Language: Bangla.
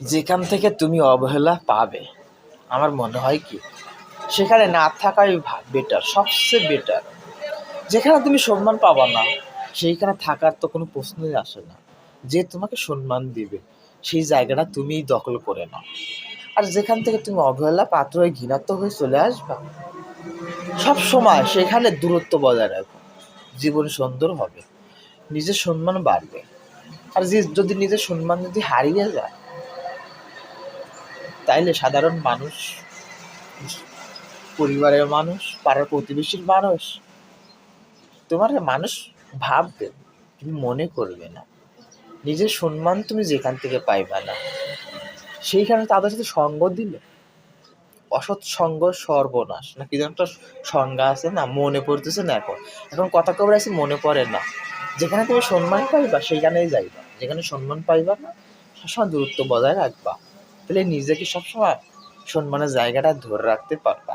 যেখান থেকে তুমি অবহেলা পাবে। আমার মনে হয় কি, সেখানে না থাকাই বেটার সবচেয়ে বেটার যেখানে তুমি সম্মান পাবা না, সেইখানে থাকার তো কোনো প্রশ্নই আসে না। যে তোমাকে সম্মান দিবে, সেই জায়গাটা তুমিই দখল করে নাও। আর যেখান থেকে তুমি অবহেলা পাত্র হয়ে ঘৃণাত্ম হয়ে চলে আসবা, সব সময় সেখানে দূরত্ব বজায় রাখো। জীবন সুন্দর হবে, নিজের সম্মান বাড়বে। আর যে, যদি নিজের সম্মান যদি হারিয়ে যায় তাইলে সাধারণ মানুষ, পরিবারের মানুষ, পাড়ার প্রতিবেশীর মানুষ, তোমার মানুষ ভাববে, তুমি মনে করবে না। নিজের সম্মান তুমি যেখান থেকে পাইবে না। সেইখানে তাদের সাথে সঙ্গ দিলে। অসৎ সঙ্গ সর্বনাশ। না, কি যেন একটা সংজ্ঞা আছে না? মনে পড়তেছে না এখন। এখন কথা কবার আছে, মনে পড়ে না। যেখানে তুমি সম্মান পাইবা, সেইখানেই যাইবা। যেখানে সম্মান পাইবা না সবসময় দূরত্ব বজায় রাখবা। তাহলে নিজেকে সবসময় সম্মানের জায়গাটা ধরে রাখতে পারবা।